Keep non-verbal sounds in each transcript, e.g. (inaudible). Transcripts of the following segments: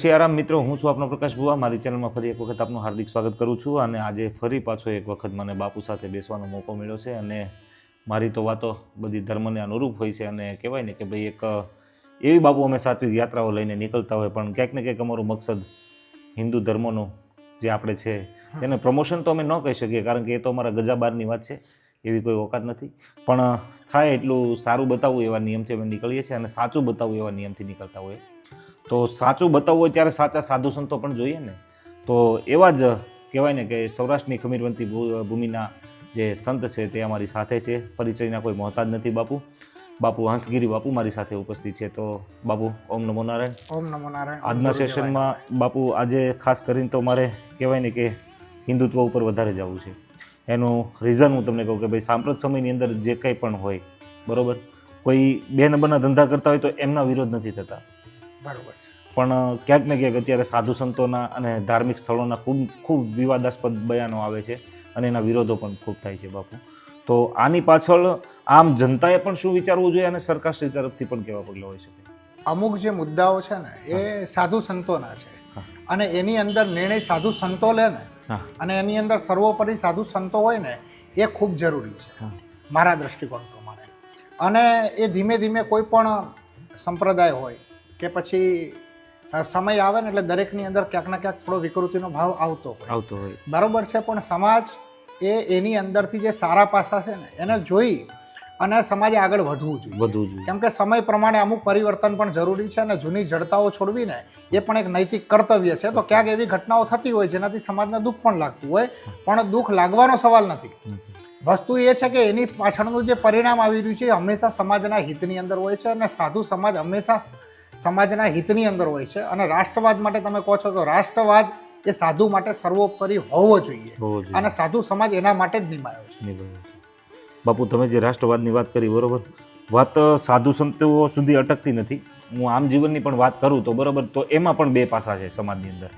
જય આરામ મિત્રો હું છું આપનો પ્રકાશ બુવા મારી ચેનલમાં ફરી એક વખત આપનું હાર્દિક સ્વાગત કરું છું અને આજે ફરી પાછો એક વખત મને બાપુ સાથે બેસવાનો મોકો મળ્યો છે અને મારી તો વાતો બધી ધર્મને અનુરૂપ હોય છે અને કહેવાય ને કે ભાઈ એક એવી બાપુ અમે સાત્વિક યાત્રાઓ લઈને નીકળતા હોય પણ ક્યાંક ને ક્યાંક અમારું મકસદ હિન્દુ ધર્મનું જે આપણે છે તેને પ્રમોશન તો અમે ન કહી શકીએ કારણ કે એ તો અમારા ગજા બારની વાત છે એવી કોઈ ઓકાત નથી. પણ થાય એટલું સારું બતાવવું એવા નિયમથી અમે નીકળીએ છીએ અને સાચું બતાવવું એવા નિયમથી નીકળતા હોઈએ. તો સાચું બતાવવું હોય ત્યારે સાચા સાધુ સંતો પણ જોઈએ ને. તો એવા જ કહેવાય ને કે સૌરાષ્ટ્રની ખમીરવંતી ભૂમિના જે સંત છે તે અમારી સાથે છે. પરિચયના કોઈ મોહતાજ નથી બાપુ. બાપુ હંસગીરી બાપુ મારી સાથે ઉપસ્થિત છે. તો બાપુ ઓમ નમો નારાયણ. ઓમ નમો નારાયણ. આજના સેશનમાં બાપુ આજે ખાસ કરીને તો મારે કહેવાય ને કે હિન્દુત્વ ઉપર વધારે જવું છે. એનું રીઝન હું તમને કહું કે ભાઈ સાંપ્રત સમયની અંદર જે કંઈ પણ હોય બરોબર? કોઈ બે નંબરના ધંધા કરતા હોય તો એમના વિરોધ નથી થતા. બરોબર છે. પણ ક્યાંક ને ક્યાંક અત્યારે સાધુ સંતોના અને ધાર્મિક સ્થળોના ખૂબ ખૂબ વિવાદાસ્પદ બયાનો આવે છે અને એના વિરોધો પણ ખૂબ થાય છે બાપુ. તો આની પાછળ આમ જનતાએ પણ શું વિચારવું જોઈએ અને સરકારશ્રી તરફથી પણ કેવા પગલાં હોઈ શકે? અમુક જે મુદ્દાઓ છે ને એ સાધુ સંતોના છે. અને એની અંદર નિર્ણય સાધુ સંતો લે ને અને એની અંદર સર્વોપરી સાધુ સંતો હોય ને એ ખૂબ જરૂરી છે. મારા દ્રષ્ટિકોણ પ્રમાણે. અને એ ધીમે ધીમે કોઈ પણ સંપ્રદાય હોય કે પછી સમય આવે ને એટલે દરેકની અંદર ક્યાંક ને ક્યાંક થોડો વિકૃતિનો ભાવ આવતો હોય. આવતો હોય. બરાબર છે પણ સમાજ એ એની અંદરથી જે સારા પાસા છે ને એને જોઈ અને સમાજે આગળ વધવું જોઈએ. વધવું જોઈએ. કેમ કે સમય પ્રમાણે અમુક પરિવર્તન પણ જરૂરી છે અને જૂની જડતાઓ છોડવીને એ પણ એક નૈતિક કર્તવ્ય છે. તો ક્યાંક એવી ઘટનાઓ થતી હોય જેનાથી સમાજને દુઃખ પણ લાગતું હોય પણ દુઃખ લાગવાનો સવાલ નથી. વસ્તુ એ છે કે એની પાછળનું જે પરિણામ આવી રહ્યું છે એ હંમેશા સમાજના હિતની અંદર હોય છે અને સાધુ સમાજ હંમેશા સમાજના હિતની અંદર હોય છે અને રાષ્ટ્રવાદ માટે તમે કહો છો તો રાષ્ટ્રવાદ એ સાધુ માટે સર્વોપરી હોવો જોઈએ. અને સાધુ સમાજ એના માટે જ નિમાયો છે. બાપુ તમે જે રાષ્ટ્રવાદની વાત કરી બરોબર? વાત સાધુ સંતો સુધી અટકતી નથી. હું આમ જીવનની પણ વાત કરું તો બરોબર તો એમાં પણ બે પાસા છે સમાજની અંદર.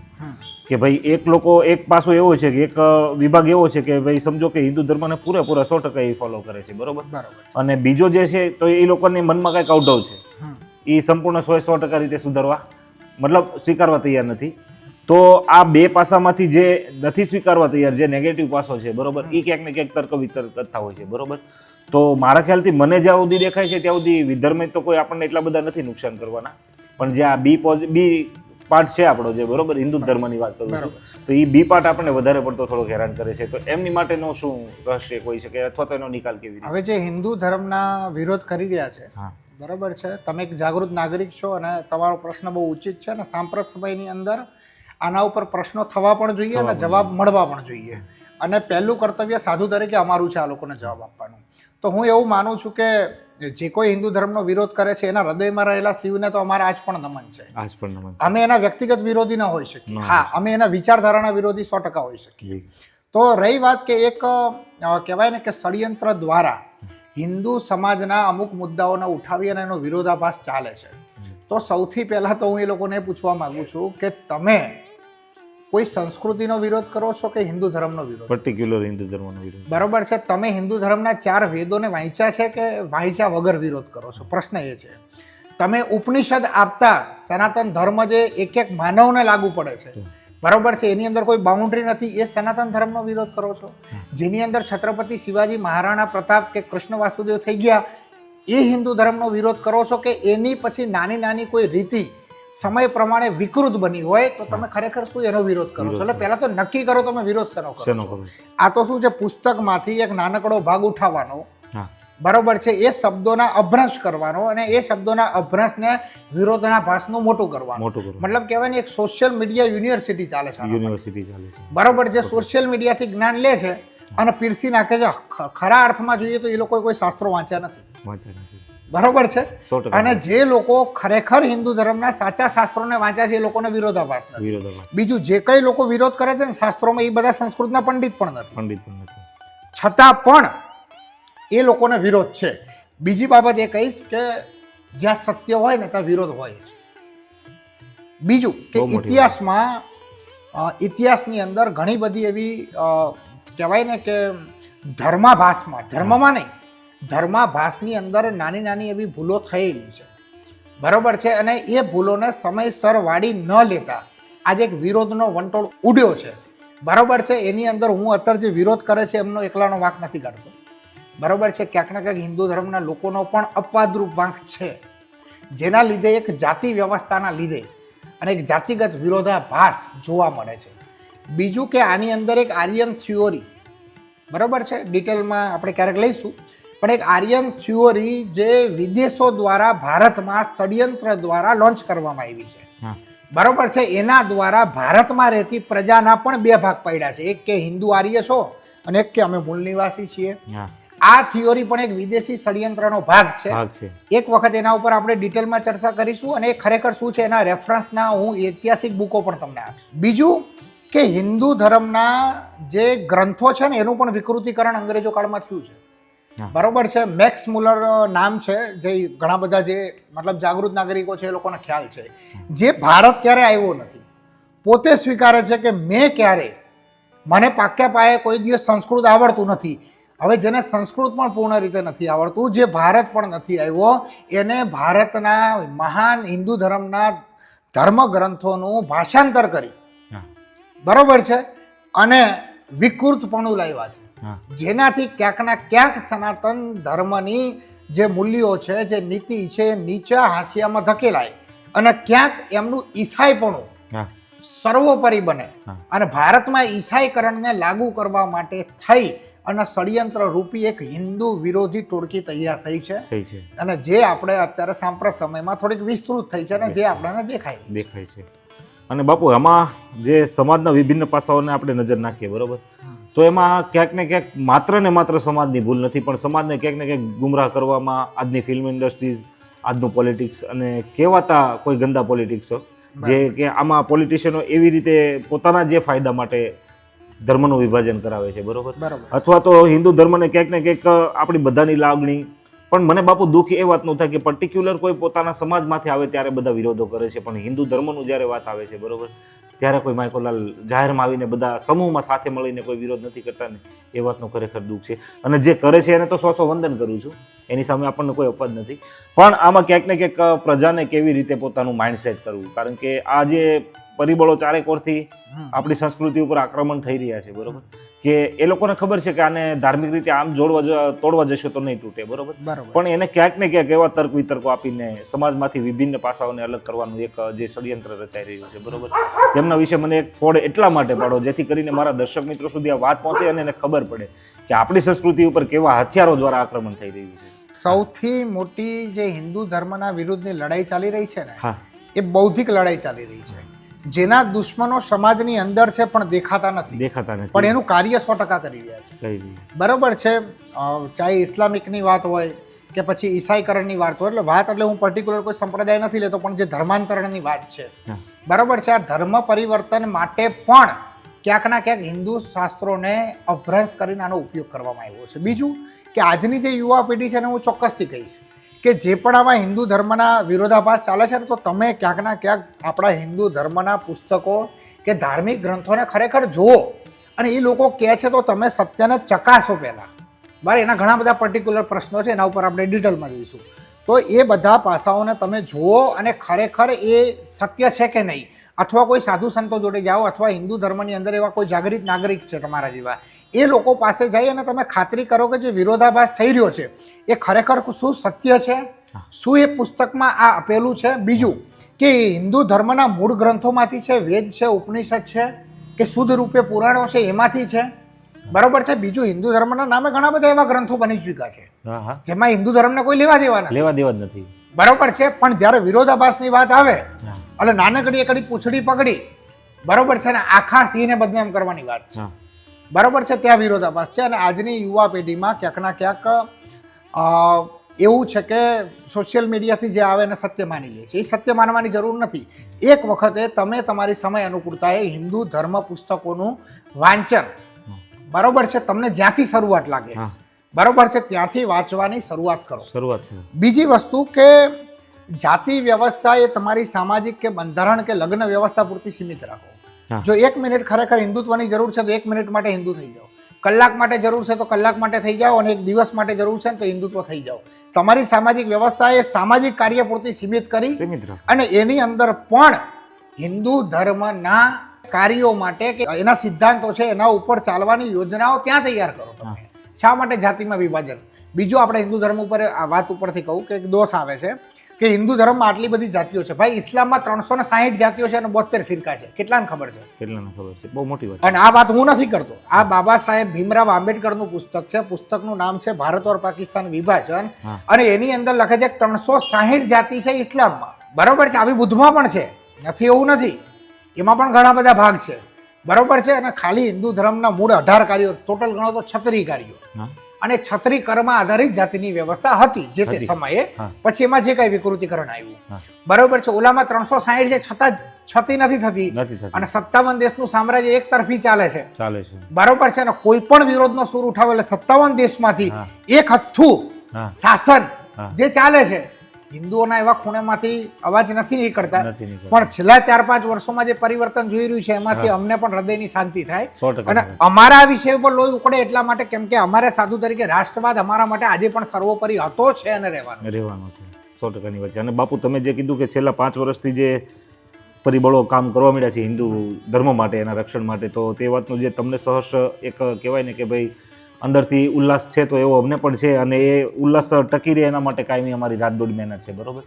કે ભાઈ એક લોકો એક પાસો એવો છે કે એક વિભાગ એવો છે કે ભાઈ સમજો કે હિન્દુ ધર્મને પૂરેપૂરા સો ટકા એ ફોલો કરે છે બરોબર? અને બીજો જે છે તો એ લોકોની મનમાં કંઈક અવઢવ છે. એ સંપૂર્ણ સો સો ટકા રીતે સુધારવા. મતલબ સ્વીકારવા તૈયાર નથી. તો આ બે પાસામાંથી જે નથી સ્વીકારવા તૈયાર જે નેગેટિવ પાસો છે બરોબર? એ ક્યાંક ને ક્યાંક તર્ક વિતર્ક કરતા હોય છે બરોબર? તો મારા ખ્યાલથી મને જ્યાં સુધી દેખાય છે ત્યાં સુધી વિધર્મે તો કોઈ આપણને એટલા બધા નથી નુકસાન કરવાના. પણ જે આ બી પોઝ બી પાર્ટ છે આપણો જે બરોબર? હિન્દુ ધર્મની વાત કરું છું. તો એ બી પાર્ટ આપણને વધારે પડતો થોડોક હેરાન કરે છે. તો એમની માટેનો શું રહસ્ય હોઈ શકે? અથવા તો એનો નિકાલ કેવી હવે જે હિન્દુ ધર્મના વિરોધ કરી રહ્યા છે હા. બરાબર છે? તમે એક જાગૃત નાગરિક છો અને તમારો પ્રશ્ન બહુ ઉચિત છે અને સાંપ્રત સમયની અંદર આના ઉપર પ્રશ્નો થવા પણ જોઈએ અને જવાબ મળવા પણ જોઈએ. અને પહેલું કર્તવ્ય સાધુ તરીકે અમારું છે આ લોકોને જવાબ આપવાનું. તો હું એવું માનું છું કે જે કોઈ હિન્દુ ધર્મનો વિરોધ કરે છે એના હૃદયમાં રહેલા શિવને તો અમારા આજ પણ નમન છે. આજ પણ નમન અમે એના વ્યક્તિગત વિરોધી ન હોઈ શકીએ. હા અમે એના વિચારધારાના વિરોધી સો ટકા હોઈ શકીએ. તો રહી વાત કે એક કહેવાય ને કે ષડયંત્ર દ્વારા હિન્દુ સમાજના અમુક મુદ્દાઓને ઉઠાવી અને એનો વિરોધાભાસ ચાલે છે. તો સૌથી પહેલાં તો હું એ લોકોને પૂછવા માંગુ છું કે તમે કોઈ સંસ્કૃતિનો વિરોધ કરો છો કે હિન્દુ ધર્મનો વિરોધ? પર્ટિક્યુલર હિન્દુ ધર્મનો વિરોધ. બરોબર છે. તમે હિન્દુ ધર્મના ચાર વેદોને વાંચ્યા છે કે વાંચ્યા વગર વિરોધ કરો છો? પ્રશ્ન એ છે. તમે ઉપનિષદ આપતા સનાતન ધર્મ જે એક એક માનવને લાગુ પડે છે. બરોબર છે? એની અંદર કોઈ બાઉન્ડ્રી નથી. એ સનાતન ધર્મનો વિરોધ કરો છો. જેની અંદર છત્રપતિ શિવાજી મહારાણા પ્રતાપ કે કૃષ્ણ વાસુદેવ થઈ ગયા એ હિન્દુ ધર્મનો વિરોધ કરો છો કે એની પછી નાની નાની કોઈ રીતિ સમય પ્રમાણે વિકૃત બની હોય તો તમે ખરેખર શું એનો વિરોધ કરો છો? એટલે પહેલા તો નક્કી કરો તમે વિરોધ શેનો કરો આ તો શું છે? પુસ્તકમાંથી એક નાનકડો ભાગ ઉઠાવવાનો. બરોબર છે એ શબ્દોના અભ્રંશ કરવાનો અને એ શબ્દોના અભ્રંશને વિરોધના ભાષનું મોટું કરવાનું. મોટું કરો મતલબ કહેવાય ને એક સોશિયલ મીડિયા યુનિવર્સિટી ચાલે છે યુનિવર્સિટી ચાલે છે. બરોબર જે સોશિયલ મીડિયાથી જ્ઞાન લે છે અને પીરસી નાખે છે. ખરા અર્થમાં જોઈએ તો એ લોકો કોઈ શાસ્ત્રો વાંચ્યા નથી. વાંચ્યા નથી. બરોબર છે? અને જે લોકો ખરેખર હિન્દુ ધર્મના સાચા શાસ્ત્રોને વાંચ્યા છે એ લોકોને વિરોધાભાસ નથી. વિરોધાભાસ. બીજું જે કઈ લોકો વિરોધ કરે છે ને શાસ્ત્રોમાં એ બધા સંસ્કૃતના પંડિત પણ નથી. પંડિત પણ નથી. છતાં પણ એ લોકોને વિરોધ છે. બીજી બાબત એ કહીશ કે જ્યાં સત્ય હોય ને ત્યાં વિરોધ હોય છે. બીજું કે ઇતિહાસમાં ઇતિહાસની અંદર ઘણી બધી એવી કહેવાય ને કે ધર્માભાસમાં ધર્મમાં નહીં ધર્માભાસની અંદર નાની નાની એવી ભૂલો થયેલી છે. બરોબર છે? અને એ ભૂલોને સમયસર વાળી ન લેતા આજે એક વિરોધનો વંટોળ ઉડ્યો છે. બરોબર છે? એની અંદર હું અત્યારે જે વિરોધ કરે છે એમનો એકલાનો વાંક નથી કાઢતો. બરોબર છે ક્યાંક ને ક્યાંક હિન્દુ ધર્મના લોકોનો પણ અપવાદરૂપ વાંક છે. જેના લીધે એક જાતિ વ્યવસ્થાના લીધે અને એક જાતિગત વિરોધાભાસ જોવા મળે છે. બીજું કે આની અંદર એક આર્યન થિયોરી બરોબર છે ડિટેલમાં આપણે ક્યારેક લઈશું. પણ એક આર્યન થિયોરી જે વિદેશો દ્વારા ભારતમાં ષડયંત્ર દ્વારા લોન્ચ કરવામાં આવી છે. બરાબર છે એના દ્વારા ભારતમાં રહેતી પ્રજાના પણ બે ભાગ પડ્યા છે. એક કે હિન્દુ આર્ય છો અને એક કે અમે મૂળ નિવાસી છીએ. આ થિયોરી પણ એક વિદેશી ષડયંત્રનો ભાગ છે. એક વખત એના ઉપર આપણે ડિટેલમાં ચર્ચા કરીશું અને ખરેખર શું છે એના રેફરન્સના હું ઐતિહાસિક બુકો પણ તમને આપીશ. બીજું કે હિન્દુ ધર્મના જે ગ્રંથો છે ને એનું પણ વિકૃતિકરણ અંગ્રેજો કાળમાં થયું છે. બરોબર છે? મેક્સ મુલર નામ છે જે ઘણા બધા જે મતલબ જાગૃત નાગરિકો છે એ લોકોને ખ્યાલ છે. જે ભારત ક્યારે આવ્યો નથી? પોતે સ્વીકારે છે કે મેં ક્યારે? મને પાક્યા પાયે કોઈ દિવસ સંસ્કૃત આવડતું નથી. હવે જેને સંસ્કૃત પણ પૂર્ણ રીતે નથી આવડતું જે ભારત પણ નથી આવ્યો એને ભારતના મહાન હિન્દુ ધર્મના ધર્મ ગ્રંથોનું ભાષાંતર કરી. બરોબર છે? અને વિકૃતપણું લાવ્યા છે. જેનાથી ક્યાંકના ક્યાંક સનાતન ધર્મની જે મૂલ્યો છે જે નીતિ છે નીચા હાંસિયામાં ધકેલાય અને ક્યાંક એમનું ઈસાઈપણું સર્વોપરી બને અને ભારતમાં ઈસાઈકરણને લાગુ કરવા માટે થઈ અને ષડયંત્ર રૂપી એક હિન્દુ વિરોધી ટોળકી તૈયાર થઈ છે. અને જે આપણે અત્યારે સાંપ્રત સમયમાં થોડીક વિસ્તૃત થઈ છે અને જે આપણને દેખાય દેખાય છે. અને બાપુ આમાં જે સમાજના વિભિન્ન પાસાઓને આપણે નજર નાખીએ બરોબર? તો એમાં ક્યાંક ને ક્યાંક માત્ર ને માત્ર સમાજની ભૂલ નથી પણ સમાજને ક્યાંક ને ક્યાંક ગુમરાહ કરવામાં આજની ફિલ્મ ઇન્ડસ્ટ્રીઝ આજનું પોલિટિક્સ અને કહેવાતા કોઈ ગંદા પોલિટિક્સો જે કે આમાં પોલિટિશિયનો એવી રીતે પોતાના જે ફાયદા માટે ધર્મનું વિભાજન કરાવે છે બરોબર? અથવા તો હિન્દુ ધર્મને ક્યાંક ને ક્યાંક આપણી બધાની લાગણી. પણ મને બાપુ દુઃખ એ વાતનું થાય કે પર્ટિક્યુલર કોઈ પોતાના સમાજમાંથી આવે ત્યારે બધા વિરોધો કરે છે પણ હિન્દુ ધર્મનું જ્યારે વાત આવે છે બરોબર? ત્યારે કોઈ માઇકોલાલ જાહેરમાં આવીને બધા સમૂહમાં સાથે મળીને કોઈ વિરોધ નથી કરતા ને એ વાતનું ખરેખર દુઃખ છે. અને જે કરે છે એને તો સો સો વંદન કરું છું. એની સામે આપણને કોઈ અપવાદ નથી. પણ આમાં ક્યાંક ને ક્યાંક પ્રજાને કેવી રીતે પોતાનું માઇન્ડસેટ કરવું? કારણ કે આ જે પરિબળો ચારેક ઓરથી આપણી સંસ્કૃતિ ઉપર આક્રમણ થઈ રહ્યા છે બરોબર? કે એ લોકોને ખબર છે કે આને ધાર્મિક રીતે આમ જોડવા તોડવા જશો તો નહીં તૂટે બરોબર. પણ એને ક્યાંક ને ક્યાંક એવા તર્ક વિતર્કો આપીને સમાજમાંથી વિભિન્ન પાસાઓને અલગ કરવાનું એક જે ષડયંત્ર રચાઈ રહ્યું છે બરોબર? તેમના વિશે મને એક ફોડ એટલા માટે પાડો જેથી કરીને મારા દર્શક મિત્રો સુધી આ વાત પહોંચે અને એને ખબર પડે કે આપણી સંસ્કૃતિ ઉપર કેવા હથિયારો દ્વારા આક્રમણ થઈ રહ્યું છે. સૌથી મોટી જે હિન્દુ ધર્મના વિરુદ્ધની લડાઈ ચાલી રહી છે ને હા. એ બૌદ્ધિક લડાઈ ચાલી રહી છે. જેના દુશ્મનો સમાજની અંદર છે પણ દેખાતા નથી. દેખાતા નથી. પણ એનું કાર્ય સો ટકા કરી રહ્યા છે. બરોબર છે ચાહે ઇસ્લામિકની વાત હોય કે પછી ઈસાઈકરણની વાત હોય એટલે વાત એટલે હું પર્ટિક્યુલર કોઈ સંપ્રદાય નથી લેતો પણ જે ધર્માંતરણની વાત છે. બરોબર છે આ ધર્મ પરિવર્તન માટે પણ ક્યાંક ના ક્યાંક હિન્દુ શાસ્ત્રોને અભ્રંશ કરીને આનો ઉપયોગ કરવામાં આવ્યો છે. બીજું કે આજની જે યુવા પેઢી છે એને હું ચોક્કસથી કહીશ કે જે પણ આવા હિન્દુ ધર્મના વિરોધાભાસ ચાલે છે ને, તો તમે ક્યાંકના ક્યાંક આપણા હિન્દુ ધર્મના પુસ્તકો કે ધાર્મિક ગ્રંથોને ખરેખર જુઓ. અને એ લોકો કહે છે, તો તમે સત્યને ચકાસો પહેલાં. બરાબર એના ઘણા બધા પર્ટિક્યુલર પ્રશ્નો છે, એના ઉપર આપણે ડિટેલમાં જઈશું. તો એ બધા પાસાઓને તમે જુઓ અને ખરેખર એ સત્ય છે કે નહીં? અથવા કોઈ સાધુ સંતો જોડે જાઓ, અથવા હિન્દુ ધર્મની અંદર એવા કોઈ જાગૃત નાગરિક છે તમારા જેવા એ લોકો પાસે જઈ અને તમે ખાતરી કરો કે જે વિરોધાભાસ થઈ રહ્યો છે એ ખરેખર શું સત્ય છે? શું એ પુસ્તકમાં આ આપેલું છે? બીજું કે હિન્દુ ધર્મના મૂળ ગ્રંથોમાંથી છે વેદ છે ઉપનિષદ છે કે શુદ્ધ રૂપે પુરાણો છે એમાંથી છે? બરોબર છે? બીજું હિન્દુ ધર્મના નામે ઘણા બધા એવા ગ્રંથો બની ચૂક્યા છે. જેમાં હિન્દુ ધર્મને કોઈ લેવા દેવા નથી. લેવા દેવા જ નથી. બરોબર છે? પણ જ્યારે વિરોધાભાસની વાત આવે એટલે નાનકડી એકડી પૂછડી પકડી બરોબર છે? ને આખા સિંહને બદનામ કરવાની વાત છે. બરોબર છે ત્યાં વિરોધાભાસ છે અને આજની યુવા પેઢીમાં ક્યાંકના ક્યાંક એવું છે કે સોશિયલ મીડિયાથી જે આવે એને સત્ય માની લે છે એ સત્ય માનવાની જરૂર નથી એક વખતે તમે તમારી સમય અનુકૂળતાએ હિન્દુ ધર્મ પુસ્તકોનું વાંચન બરાબર છે તમને જ્યાંથી શરૂઆત લાગે બરાબર છે ત્યાંથી વાંચવાની શરૂઆત કરો શરૂઆત. બીજી વસ્તુ કે જાતિ વ્યવસ્થા એ તમારી સામાજિક કે બંધારણ કે લગ્ન વ્યવસ્થા પૂરતી સીમિત રાખો. જો એક મિનિટ ખરેખર હિન્દુત્વની જરૂર છે તો એક મિનિટ માટે હિન્દુ થઈ જાઓ. કલાક માટે જરૂર છે તો કલાક માટે થઈ જાઓ અને એક દિવસ માટે જરૂર છે તો હિન્દુત્વ થઈ જાઓ. તમારી સામાજિક વ્યવસ્થા એ સામાજિક કાર્ય પૂરતી સીમિત કરી અને એની અંદર પણ હિન્દુ ધર્મના કાર્યો માટે કે એના સિદ્ધાંતો છે એના ઉપર ચાલવાની યોજનાઓ ત્યાં તૈયાર કરો તમે. શા માટે જાતિમાં વિભાજન? બીજું આપણે હિન્દુ ધર્મ ઉપર આ વાત ઉપરથી કહું કે દોષ આવે છે. કે હિન્દુ ધર્મમાં આટલી બધી જાતિઓ છે. ભાઈ ઇસ્લામમાં ત્રણસો ને સાહીઠ જાતિઓ છે અને બોતેર ફિરકા છે. કેટલાને ખબર છે? કેટલાને ખબર છે? બહુ મોટી વાત અને આ વાત હું નથી કરતો. આ બાબા સાહેબ ભીમરાવ આંબેડકરનું પુસ્તક છે. પુસ્તકનું નામ છે ભારત ઓર પાકિસ્તાન વિભાજન. અને એની અંદર લખે છે ત્રણસો સાહીઠ જાતિ છે ઇસ્લામમાં બરોબર છે? આવી બુદ્ધમાં પણ છે. નથી એવું નથી. એમાં પણ ઘણા બધા ભાગ છે. બરોબર છે? અને ખાલી હિન્દુ ધર્મના મૂળ અઢાર કાર્યો ટોટલ ગણો તો છત્રી કાર્યો. અને છત્રી કર્મ આધારિત જાતિની વ્યવસ્થા હતી જે તે સમયે પછી એમાં જે કઈ વિકૃતિકરણ આવ્યું. બરોબર છે ઓલામાં ત્રણસો સાહીઠ છે છતાં છતી નથી થતી. અને સત્તાવન દેશનું સામ્રાજ્ય એક તરફી ચાલે છે. ચાલે છે. બરોબર છે અને કોઈ પણ વિરોધનો સૂર ઉઠાવે એટલે સત્તાવન દેશમાંથી એક હથ્થું શાસન જે ચાલે છે હિન્દુઓના એવા ખૂણેમાંથી અવાજ નથી નીકળતા. પણ છેલ્લા ચાર પાંચ વર્ષોમાં જે પરિવર્તન જોઈ રહ્યું છે એમાંથી અમને પણ હૃદયની શાંતિ થાય. અને અમારા વિષય ઉપર લોહી ઉકળે એટલા માટે કેમ કે અમારે સાધુ તરીકે રાષ્ટ્રવાદ અમારા માટે આજે પણ સર્વોપરી હતો છે અને રહેવાનો રહેવાનો છે. સો ટકાની વાત છે. અને બાપુ તમે જે કીધું કે છેલ્લા પાંચ વર્ષથી જે પરિબળો કામ કરવા મળ્યા છે હિન્દુ ધર્મ માટે એના રક્ષણ માટે તો તે વાતનું જે તમને સહર્ષ એક કહેવાય ને કે ભાઈ અંદરથી ઉલ્લાસ છે તો એવો અમને પણ છે અને એ ઉલ્લાસ ટકી રહે એના માટે કાયમી અમારી રાતદોડ મહેનત છે બરાબર?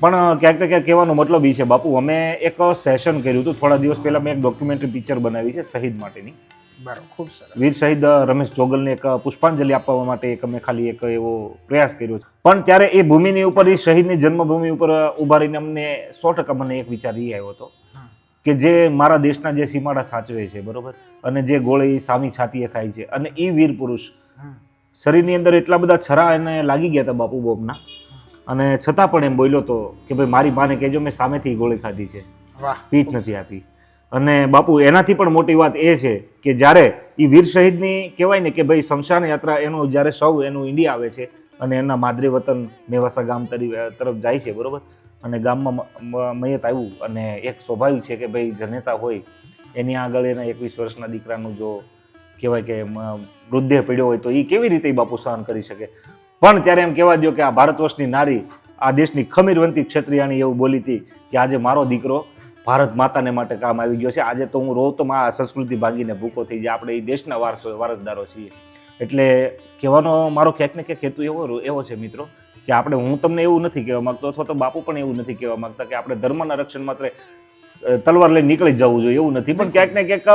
પણ ક્યાંક ને ક્યાંક કહેવાનો મતલબ એ છે બાપુ અમે એક સેશન કર્યું હતું થોડા દિવસ પહેલાં મેં એક ડોક્યુમેન્ટરી પિક્ચર બનાવી છે શહીદ માટેની. બરાબર ખૂબ વીર શહીદ રમેશ જોગલને એક પુષ્પાંજલિ આપવા માટે એક અમે ખાલી એક એવો પ્રયાસ કર્યો છે. પણ ત્યારે એ ભૂમિની ઉપર એ શહીદની જન્મભૂમિ ઉપર ઊભા રહીને અમને સો ટકા મને એક વિચાર એ આવ્યો હતો કે જે મારા દેશના જે સીમાડા સાચવે છે બરોબર? અને જે ગોળે સામી છાતીએ ખાય છે. અને એ વીર પુરુષ શરીરની અંદર એટલા બધા છરા એને લાગી ગયા હતા બાપુ બોબના. અને છતાં પણ એમ બોલ્યો હતો કે ભાઈ મારી માને કહેજો મેં સામેથી ગોળી ખાધી છે. પીઠ નથી આપી. અને બાપુ એનાથી પણ મોટી વાત એ છે કે જ્યારે એ વીર શહીદની કહેવાય ને કે ભાઈ શમશાન યાત્રા એનો જ્યારે સૌ એનું ઇન્ડિયા આવે છે અને એના માદરી વતન મેવાસા ગામ તરી તરફ જાય છે બરોબર? અને ગામમાં મયત આવ્યું અને એક સ્વાભાવિક છે કે ભાઈ જનેતા હોય, એની આગળ એના એકવીસ વર્ષના દીકરાનું જો કહેવાય કે વૃદ્ધે પડ્યો હોય તો એ કેવી રીતે બાપુ સહન કરી શકે? પણ ત્યારે એમ કહેવા દો કે આ ભારત વર્ષની નારી, આ દેશની ખમીરવંતી ક્ષત્રિયાણી એવું બોલી હતી કે આજે મારો દીકરો ભારત માતાને માટે કામ આવી ગયો છે. આજે તો હું રોવ તો આ સંસ્કૃતિ ભાગીને ભૂકો થઈ જાય. આપણે એ દેશના વારસો, વારસદારો છીએ. એટલે કહેવાનો મારો ક્યાંક ને ક્યાંક હેતુ એવો એવો છે મિત્રો. કે આપણે હું તમને એવું નથી કહેવા માંગતો અથવા તો બાપુ પણ એવું નથી કહેવા માગતા કે આપણે ધર્મના રક્ષણ માત્ર તલવાર લઈને નીકળી જવું જોઈએ એવું નથી. પણ ક્યાંક ને ક્યાંક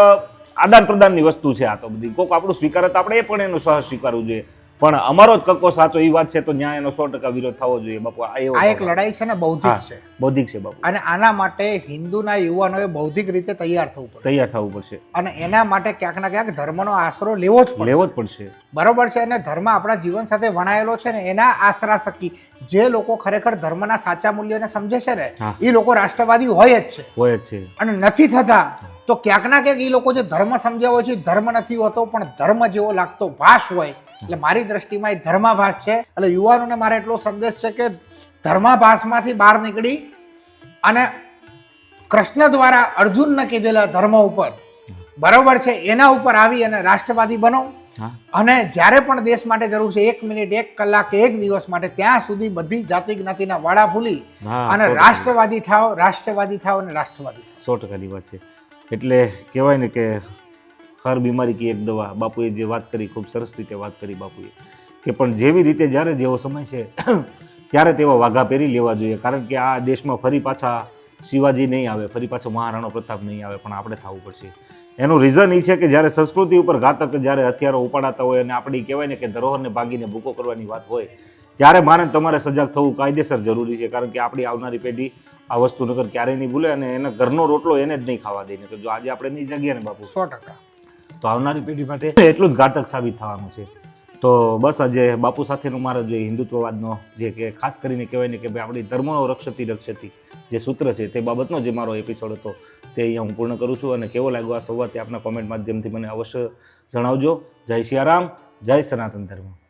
આદાન પ્રદાનની વસ્તુ છે આ તો બધી. કોઈક આપણું સ્વીકારે તો આપણે એ પણ એનું સહ સ્વીકારવું જોઈએ. પણ અમારો જ કક્કો સાચો એ વાત છે તો ન્યાય એનો સો ટકા વિરોધ થવો જોઈએ બાપુ આ એક લડાઈ છે ને બૌદ્ધિક છે. બૌદ્ધિક છે બાપુ. અને આના માટે હિન્દુના યુવાનોએ બૌદ્ધિક રીતે તૈયાર થવું પડશે. તૈયાર થવું પડશે. અને એના માટે ક્યાંક ના ક્યાંક ધર્મનો આશરો લેવો જ લેવો જ પડશે. બરોબર છે? અને ધર્મ આપણા જીવન સાથે વણાયેલો છે ને એના આશરા શકી જે લોકો ખરેખર ધર્મના સાચા મૂલ્યોને સમજે છે ને એ લોકો રાષ્ટ્રવાદી હોય જ છે. હોય જ છે. અને નથી થતા તો ક્યાંક ના ક્યાંક એ લોકો જે ધર્મ સમજ્યા હોય છે ધર્મ નથી હોતો પણ ધર્મ જેવો લાગતો ભાષ હોય એટલે મારી દ્રષ્ટિમાં એ ધર્માભાસ છે. એટલે યુવાનોને મારે એટલો સંદેશ છે કે ધર્માભાસમાંથી બહાર નીકળી અને કૃષ્ણ દ્વારા અર્જુનને કીધેલા ધર્મ ઉપર બરોબર છે એના ઉપર આવી અને રાષ્ટ્રવાદી બનો. અને જ્યારે પણ દેશ માટે જરૂર છે એક મિનિટ એક કલાક એક દિવસ માટે ત્યાં સુધી બધી જાતિ જ્ઞાતિના વાડા ભૂલી અને રાષ્ટ્રવાદી થાવ રાષ્ટ્રવાદી થાવ અને રાષ્ટ્રવાદી સો ટકાની વાત છે. એટલે કહેવાય ને કે હર બીમારી કી એક દવા. બાપુએ જે વાત કરી, ખૂબ સરસ રીતે વાત કરી બાપુએ, કે પણ જેવી રીતે જ્યારે જેવો સમય છે, (clears throat) ત્યારે તેવા વાઘા પહેરી લેવા જોઈએ. કારણ કે આ દેશમાં ફરી પાછા શિવાજી નહીં આવે, ફરી પાછો મહારાણો પ્રતાપ નહીં આવે, પણ આપણે થવું પડશે. એનું રીઝન એ છે કે જ્યારે સંસ્કૃતિ ઉપર ઘાતક, જ્યારે હથિયારો ઉપાડાતા હોય અને આપણે કહેવાય ને કે ધરોહરને ભાગીને ભૂકો કરવાની વાત હોય, ત્યારે મારે તમારે સજાગ થવું કાયદેસર જરૂરી છે. કારણ કે આપણી આવનારી પેઢી આ વસ્તુ નગર ક્યારેય નહીં ભૂલે અને એના ઘરનો રોટલો એને જ નહીં ખાવા દઈને તો જો આજે આપણે નહીં જગ્યા ને બાપુ. સો ટકા. તો આવનારી પેઢી માટે એટલું જ ઘાતક સાબિત થવાનું છે. તો બસ આજે બાપુ સાથેનો મારો જે હિન્દુત્વવાદનો જે કે ખાસ કરીને કહેવાય ને કે ભાઈ આપણી ધર્મનો રક્ષતી રક્ષતી જે સૂત્ર છે તે બાબતનો જે મારો એપિસોડ હતો તે અહીંયા હું પૂર્ણ કરું છું અને કેવો લાગ્યો આ સંવાદ તે આપના કોમેન્ટ માધ્યમથી મને અવશ્ય જણાવજો. જય સિયારામ જય સનાતન ધર્મ.